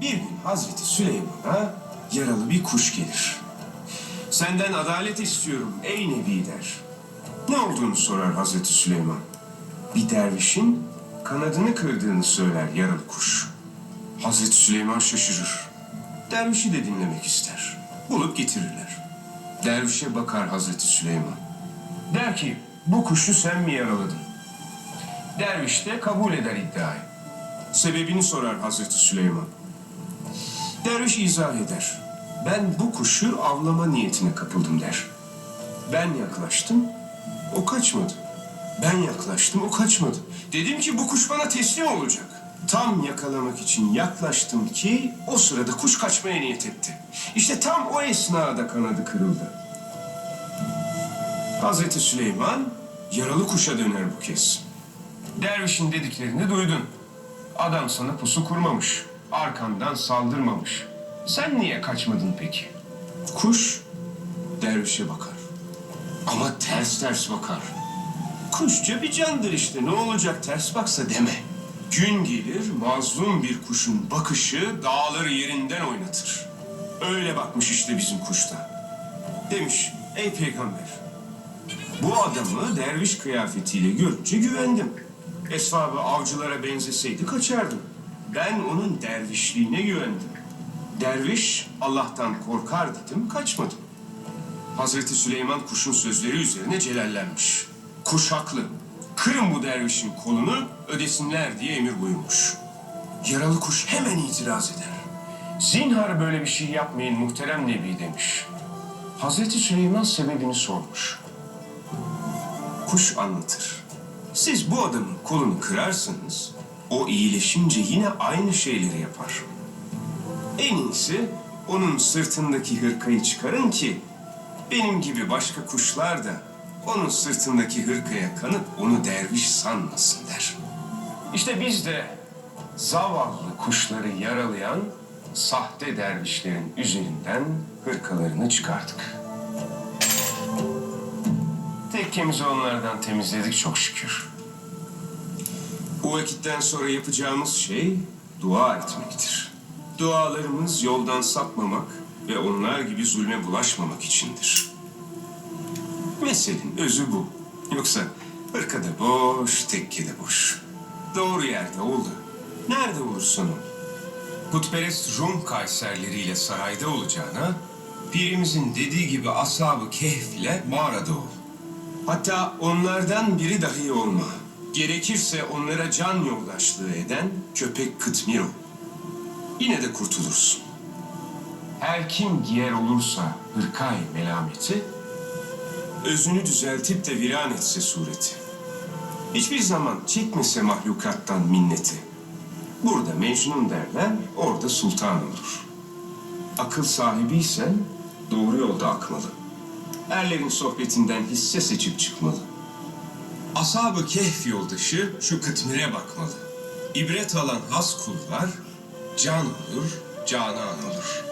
Bir gün Hazreti Süleyman'a yaralı bir kuş gelir. Senden adalet istiyorum ey Nebi der. Ne olduğunu sorar Hazreti Süleyman. Bir dervişin kanadını kırdığını söyler yaralı kuş. Hazreti Süleyman şaşırır. Dervişi de dinlemek ister. Bulup getirirler. Dervişe bakar Hazreti Süleyman. Der ki bu kuşu sen mi yaraladın? Derviş de kabul eder iddiayı. Sebebini sorar Hazreti Süleyman. Derviş izah eder. Ben bu kuşu avlama niyetine kapıldım der. Ben yaklaştım, o kaçmadı. Ben yaklaştım, o kaçmadı. Dedim ki bu kuş bana teslim olacak. Tam yakalamak için yaklaştım ki o sırada kuş kaçmaya niyet etti. İşte tam o esnada kanadı kırıldı. Hazreti Süleyman yaralı kuşa döner bu kez. Dervişin dediklerini duydun. Adam sana pusu kurmamış. Arkandan saldırmamış. Sen niye kaçmadın peki? Kuş dervişe bakar. Ama ters ters bakar. Kuşça bir candır işte. Ne olacak ters baksa deme. Gün gelir mazlum bir kuşun bakışı dağları yerinden oynatır. Öyle bakmış işte bizim kuşta. Demiş ey peygamber bu adamı derviş kıyafetiyle görünce güvendim. Esvabı avcılara benzeseydi kaçardım. Ben onun dervişliğine güvendim. Derviş Allah'tan korkar dedim, kaçmadım. Hazreti Süleyman kuşun sözleri üzerine celallenmiş. Kuş haklı. Kırın bu dervişin kolunu, ödesinler diye emir buyurmuş. Yaralı kuş hemen itiraz eder. Zinhar böyle bir şey yapmayın muhterem Nebi demiş. Hazreti Süleyman sebebini sormuş. Kuş anlatır. Siz bu adamın kolunu kırarsınız, o iyileşince yine aynı şeyleri yapar. En iyisi onun sırtındaki hırkayı çıkarın ki benim gibi başka kuşlar da onun sırtındaki hırkaya kanıp onu derviş sanmasın der. İşte biz de zavallı kuşları yaralayan sahte dervişlerin üzerinden hırkalarını çıkardık. Tekkemizi onlardan temizledik çok şükür. Bu vakitten sonra yapacağımız şey dua etmektir. Dualarımız yoldan sapmamak ve onlar gibi zulme bulaşmamak içindir. Meselenin özü bu. Yoksa hırkada boş, tekkede boş. Doğru yerde oldu. Nerede olursan ol. Putperest Rum kayserleriyle sarayda olacağına, pirimizin dediği gibi ashab-ı kehf mağarada ol. Hatta onlardan biri dahi olma. Gerekirse onlara can yoldaşlığı eden köpek kıtmir ol. Yine de kurtulursun. Her kim giyer olursa hırkay melameti, özünü düzeltip de viran etse sureti. Hiçbir zaman çekmese mahlukattan minneti. Burada mecnun derler, orada sultan olur. Akıl sahibiysen doğru yolda akmalı. Erlerin sohbetinden hisse seçip çıkmalı. Ashab-ı Kehf yoldaşı şu kıtmire bakmalı. İbret alan has kullar can olur, canan olur.